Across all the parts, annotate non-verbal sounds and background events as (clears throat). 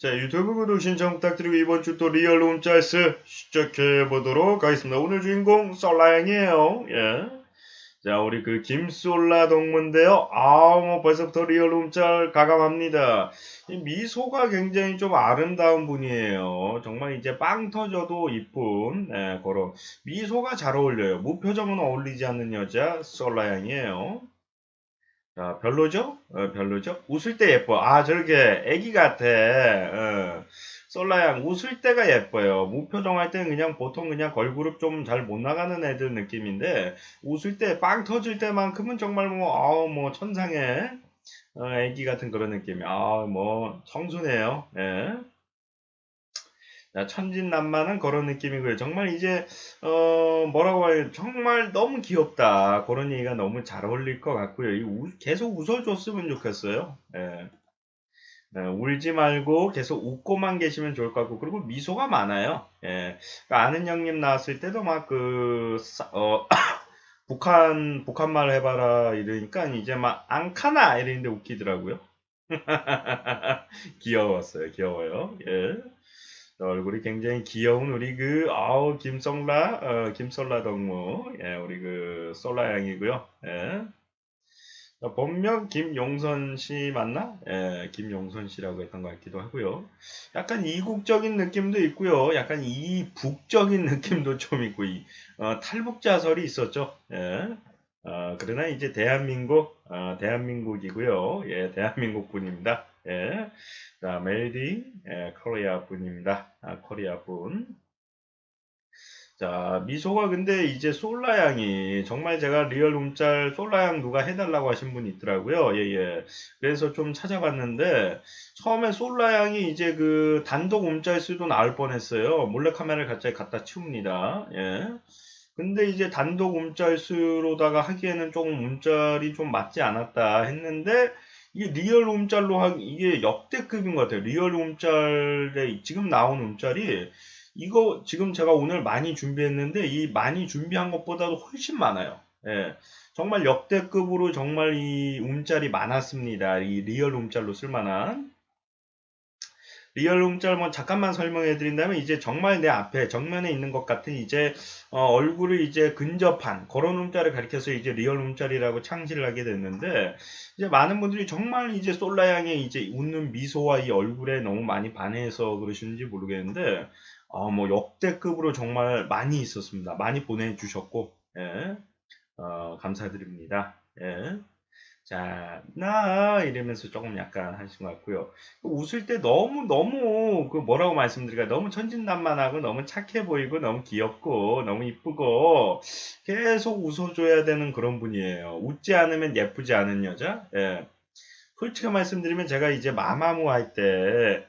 자, 유튜브 구독 신청 부탁드리고 이번 주 또 리얼 룸짤스 시작해 보도록 하겠습니다. 오늘 주인공 썰라양이에요. 예. 자, 우리 그 김솔라 동문인데요. 아, 뭐 벌써부터 리얼 룸짤 가감합니다. 이 미소가 굉장히 좀 아름다운 분이에요. 정말 이제 빵 터져도 이쁜 예, 그런 미소가 잘 어울려요. 무표정은 어울리지 않는 여자 썰라양이에요. 자, 별로죠? 어, 별로죠? 웃을 때 예뻐. 아, 저렇게 애기 같아. 어. 솔라양 웃을 때가 예뻐요. 무표정 할 때는 그냥 보통 그냥 걸그룹 좀 잘 못 나가는 애들 느낌인데 웃을 때 빵 터질 때만큼은 정말 뭐 아우 뭐 천상의 어, 애기 같은 그런 느낌이. 아뭐 청순해요. 예. 자, 천진난만한 그런 느낌이고요. 정말 이제 어 뭐라고 해요? 정말 너무 귀엽다. 그런 얘기가 너무 잘 어울릴 것 같고요. 이 우- 계속 웃어줬으면 좋겠어요. 예. 네, 울지 말고 계속 웃고만 계시면 좋을 것 같고 그리고 미소가 많아요. 예. 그러니까 아는 형님 나왔을 때도 막그 어, (coughs) 북한 북한말 해봐라 이러니까 이제 막 앙카나 이랬는데 웃기더라고요. (laughs) 귀여웠어요. 귀여워요. 예. 얼굴이 굉장히 귀여운 우리 그 아우 김솔라 어, 김솔라 덕무 예 우리 그 솔라 양이고요. 예. 어, 본명 김용선 씨 맞나? 예 김용선 씨라고 했던 것 같기도 하고요. 약간 이국적인 느낌도 있고요. 약간 이북적인 (laughs) 느낌도 좀 있고 이 어, 탈북자설이 있었죠. 예. 어, 그러나 이제 대한민국 어, 대한민국이고요. 예 대한민국 분입니다 예. 자, 멜디, 예, 코리아 분입니다. 아, 코리아 분. 자, 미소가 근데 이제 솔라양이 정말 제가 리얼 움짤 솔라양 누가 해달라고 하신 분이 있더라고요. 예, 예. 그래서 좀 찾아봤는데 처음에 솔라양이 이제 그 단독 움짤 수도 나올 뻔했어요. 몰래 카메라를 갑자기 갖다 치웁니다. 예. 근데 이제 단독 움짤 수로다가 하기에는 조금 움짤이 좀 맞지 않았다 했는데 이게 리얼 움짤로 하기 이게 역대급인 것 같아요. 리얼 움짤에 지금 나온 움짤이 이거 지금 제가 오늘 많이 준비했는데 이 많이 준비한 것보다도 훨씬 많아요. 예. 정말 역대급으로 정말 이 움짤이 많았습니다. 이 리얼 움짤로 쓸만한. 리얼 움짤 뭐 잠깐만 설명해 드린다면 이제 정말 내 앞에 정면에 있는 것 같은 이제 어, 얼굴을 이제 근접한 그런 움짤을 가리켜서 이제 리얼 움짤이라고 창시를 하게 됐는데 이제 많은 분들이 정말 이제 솔라양의 이제 웃는 미소와 이 얼굴에 너무 많이 반해서 그러시는지 모르겠는데 어, 뭐 역대급으로 정말 많이 있었습니다. 많이 보내주셨고 예. 어, 감사드립니다. 예. 자, 나 이러면서 조금 약간 하신 것 같고요. 웃을 때 너무 너무 그 뭐라고 말씀드릴까 너무 천진난만하고 너무 착해 보이고 너무 귀엽고 너무 이쁘고 계속 웃어줘야 되는 그런 분이에요. 웃지 않으면 예쁘지 않은 여자. 예. 솔직히 말씀드리면 제가 이제 마마무 할 때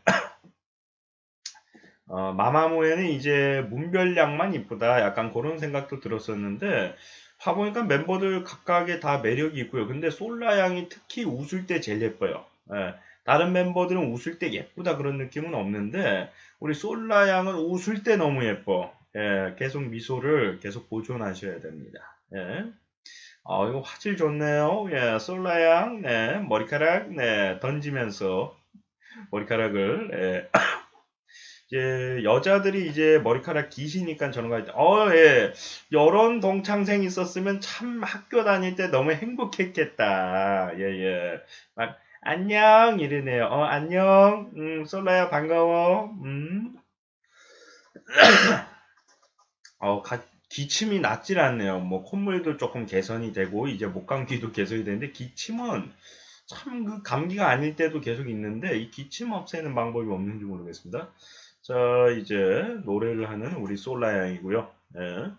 어, 마마무에는 이제 문별량만 이쁘다 약간 그런 생각도 들었었는데 봐보니까 mem버들 각각의 다 매력이 있고요. 근데 솔라 양이 특히 웃을 때 제일 예뻐요. 예, 다른 멤버들은 웃을 때 예쁘다 그런 느낌은 없는데 우리 솔라 양은 웃을 때 너무 예뻐. 예, 계속 미소를 계속 보존하셔야 됩니다. 예. 아, 이거 화질 좋네요. 예, 솔라 양, 네, 머리카락, 네, 던지면서 머리카락을, 예. 이제 여자들이 이제 머리카락 기시니까 저런 거 할 때, 어, 예, 이런 동창생 있었으면 참 학교 다닐 때 너무 행복했겠다. 예, 예. 막, 안녕, 이러네요. 어, 안녕. 음, 솔라야, 반가워. 음. (clears throat) 어, 가- 기침이 낫질 않네요. 뭐, 콧물도 조금 개선이 되고, 이제 목감기도 개선이 되는데, 기침은 참그 감기가 아닐 때도 계속 있는데, 이 기침 없애는 방법이 없는지 모르겠습니다. 자, 이제 노래를 하는 우리 솔라양이고요. 예.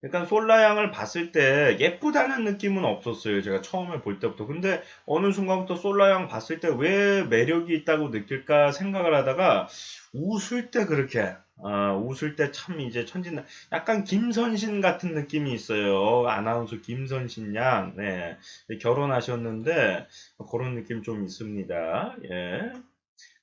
그러니까 솔라양을 봤을 때 예쁘다는 느낌은 없었어요. 제가 처음에 볼 때부터. 근데 어느 순간부터 솔라양 봤을 때 왜 매력이 있다고 느낄까 생각을 하다가 웃을 때 그렇게 아, 웃을 때 참 이제 천진 약간 김선신 같은 느낌이 있어요. 아나운서 김선신 양. 네. 결혼하셨는데 그런 느낌 좀 있습니다. 예.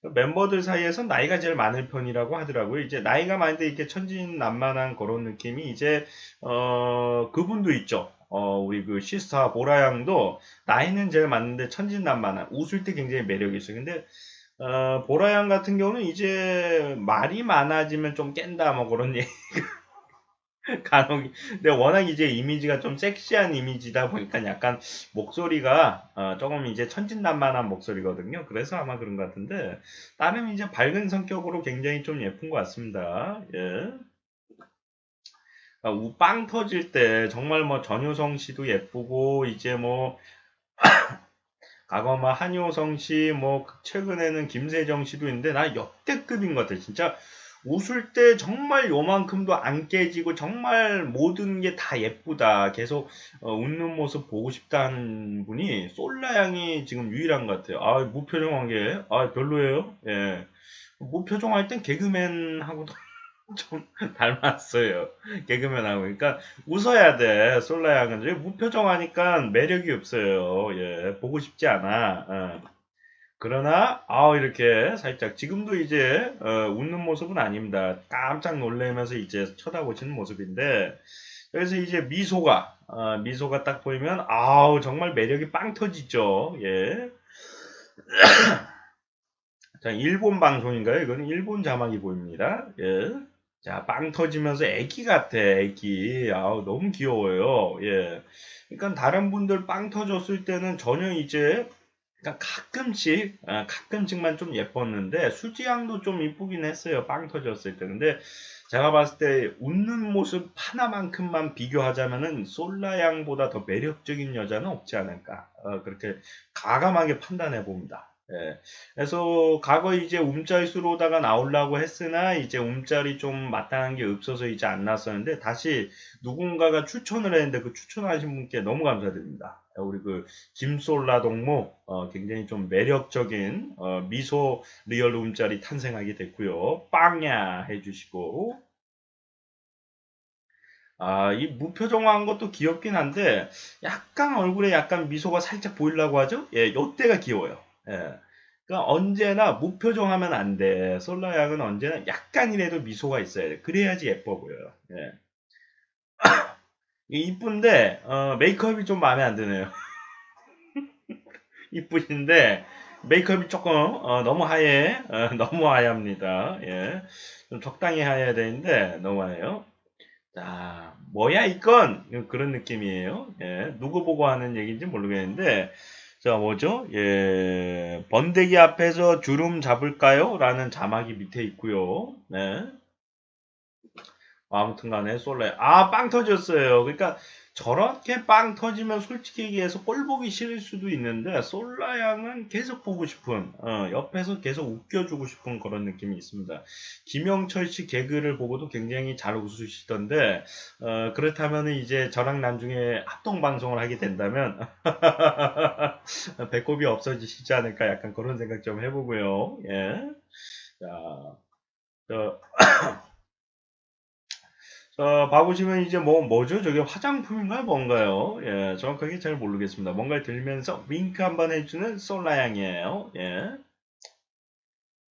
멤버들 사이에서 나이가 제일 많을 편이라고 하더라고요. 이제 나이가 많은데 이렇게 천진난만한 그런 느낌이 이제 어 그분도 있죠. 어 우리 그 시스타 보라 양도 나이는 제일 많은데 천진난만한 웃을 때 굉장히 매력이 있어요. 근데 어, 보라 양 같은 경우는 이제 말이 많아지면 좀 깬다 뭐 그런 (laughs) 얘기 (laughs) 간혹 근데 워낙 이제 이미지가 좀 섹시한 이미지다 보니까 약간 목소리가 어, 조금 이제 천진난만한 목소리거든요. 그래서 아마 그런 것 같은데 나름 이제 밝은 성격으로 굉장히 좀 예쁜 것 같습니다. 예. 아, 우빵 터질 때 정말 뭐 전효성 씨도 예쁘고 이제 뭐 (coughs) 과거 뭐 한효성 씨, 뭐 최근에는 김세정 씨도 있는데 나 역대급인 것 같아. 진짜 웃을 때 정말 요만큼도 안 깨지고 정말 모든 게 다 예쁘다. 계속 어, 웃는 모습 보고 싶다는 분이 솔라양이 지금 유일한 것 같아요. 아 무표정한 게 아 별로예요. 예. 무표정할 땐 개그맨하고도 (laughs) 좀 닮았어요. 개그맨하고. 그러니까 웃어야 돼. 솔라양은. 무표정하니까 매력이 없어요. 예. 보고 싶지 않아. 어. 그러나 아 이렇게 살짝 지금도 이제 어, 웃는 모습은 아닙니다. 깜짝 놀래면서 이제 쳐다보시는 모습인데 그래서 이제 미소가 어, 미소가 딱 보이면 아우 정말 매력이 빵 터지죠. 예. (clears throat) 자 일본 방송인가요? 이거는 일본 자막이 보입니다. 예. 자, 빵 터지면서 애기 같아, 애기. 아우, 너무 귀여워요. 예. 그러니까 다른 분들 빵 터졌을 때는 전혀 이제 그러니까 가끔씩 아, 가끔씩만 좀 예뻤는데 수지양도 좀 이쁘긴 했어요. 빵 터졌을 때. 근데 제가 봤을 때 웃는 모습 하나만큼만 비교하자면은 솔라양보다 더 매력적인 여자는 없지 않을까. 어, 그렇게 가감하게 판단해 봅니다. 예. 그래서 과거 이제 움짤 수로다가 나오려고 했으나 이제 움짤이 좀 마땅한 게 없어서 이제 안 났었는데 다시 누군가가 추천을 했는데 그 추천하신 분께 너무 감사드립니다. 우리 그 김솔라 동무 어, 굉장히 좀 매력적인 어, 미소 리얼 움짤이 탄생하게 됐고요. 빵야 해주시고 아, 이 무표정한 것도 귀엽긴 한데 약간 얼굴에 약간 미소가 살짝 보이려고 하죠? 예, 요때가 귀여워요. 예. 그러니까 언제나 무표정하면 안 돼. 솔라 양은 언제나 약간이라도 미소가 있어야 돼. 그래야지 예뻐 보여요. 예. (coughs) 이쁜데 어, 메이크업이 좀 마음에 안 드네요. (laughs) 이쁘신데 메이크업이 조금 어, 너무 하얘, 어, (laughs) 너무 하얗니다. 예, 좀 적당히 하얘야 되는데 너무 하얘요. 자, 뭐야 이건 그런 느낌이에요. 예, 누구 보고 하는 얘기인지 모르겠는데 자, 뭐죠? 예, 번데기 앞에서 주름 잡을까요? 라는 자막이 밑에 있고요. 네. 아무튼 간에 솔레. 아, 빵 터졌어요. 그러니까 저렇게 빵 터지면 솔직히 얘기해서 꼴 보기 싫을 수도 있는데 솔라 양은 계속 보고 싶은 어, 옆에서 계속 웃겨주고 싶은 그런 느낌이 있습니다. 김영철 씨 개그를 보고도 굉장히 잘 웃으시던데 어, 그렇다면 이제 저랑 나중에 합동 방송을 하게 된다면 (laughs) 배꼽이 없어지시지 않을까 약간 그런 생각 좀 해보고요. 예. 자, 저 자, 봐보시면 이제 뭐, 뭐죠? 저게 화장품인가요? 뭔가요? 예, 정확하게 잘 모르겠습니다. 뭔가를 들면서 윙크 한번 해주는 솔라양이에요. 예.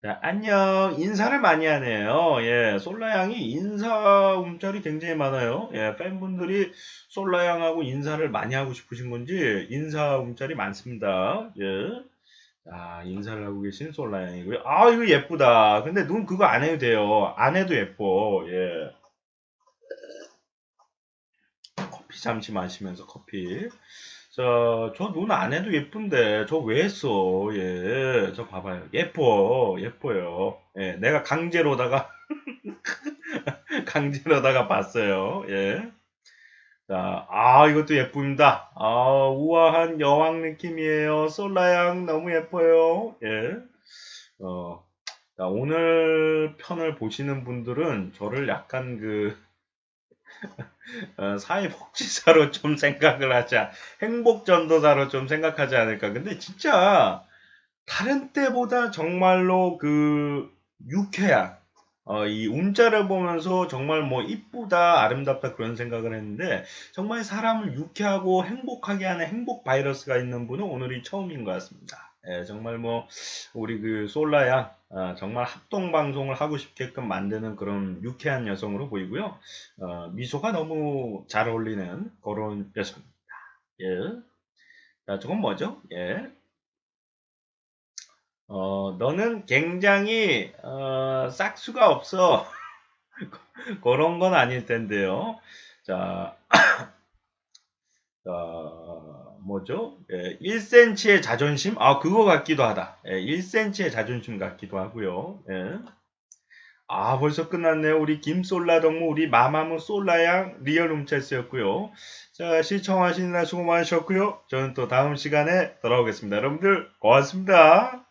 자, 안녕. 인사를 많이 하네요. 예, 솔라양이 인사 움짤이 굉장히 많아요. 예, 팬분들이 솔라양하고 인사를 많이 하고 싶으신 건지 인사 움짤이 많습니다. 예. 자, 인사를 하고 계신 솔라양이고요. 아, 이거 예쁘다. 근데 눈 그거 안 해도 돼요. 안 해도 예뻐. 예. 커피 잠시 마시면서 커피. 저, 저눈 안 해도 예쁜데, 저 왜 했어? 예, 저 봐봐요. 예뻐, 예뻐요. 예, 내가 강제로다가, (laughs) 강제로다가 봤어요. 예. 자, 아, 이것도 예쁩니다. 아, 우아한 여왕 느낌이에요. 솔라양 너무 예뻐요. 예. 어, 자, 오늘 편을 보시는 분들은 저를 약간 그, 어, 사회복지사로 좀 생각을 하자. 행복전도사로 좀 생각하지 않을까. 근데 진짜 다른 때보다 정말로 그 유쾌한 어, 이 운자를 보면서 정말 뭐 이쁘다, 아름답다 그런 생각을 했는데 정말 사람을 유쾌하고 행복하게 하는 행복 바이러스가 있는 분은 오늘이 처음인 것 같습니다. 예, 정말 뭐 우리 그 솔라야 어, 정말 합동 방송을 하고 싶게끔 만드는 그런 유쾌한 여성으로 보이고요. 어, 미소가 너무 잘 어울리는 그런 여성입니다. 예. 자, 저건 뭐죠? 예. 어, 너는 굉장히 어, 싹수가 없어. (laughs) 그런 건 아닐 텐데요. 자, (coughs) 자 뭐죠? 예, 1cm의 자존심? 아, 그거 같기도 하다. 예, 1cm의 자존심 같기도 하고요. 예. 아, 벌써 끝났네요. 우리 김솔라 동무, 우리 마마무 솔라양 리얼 룸체스였고요. 자, 시청하시느라 수고 많으셨고요. 저는 또 다음 시간에 돌아오겠습니다. 여러분들 고맙습니다.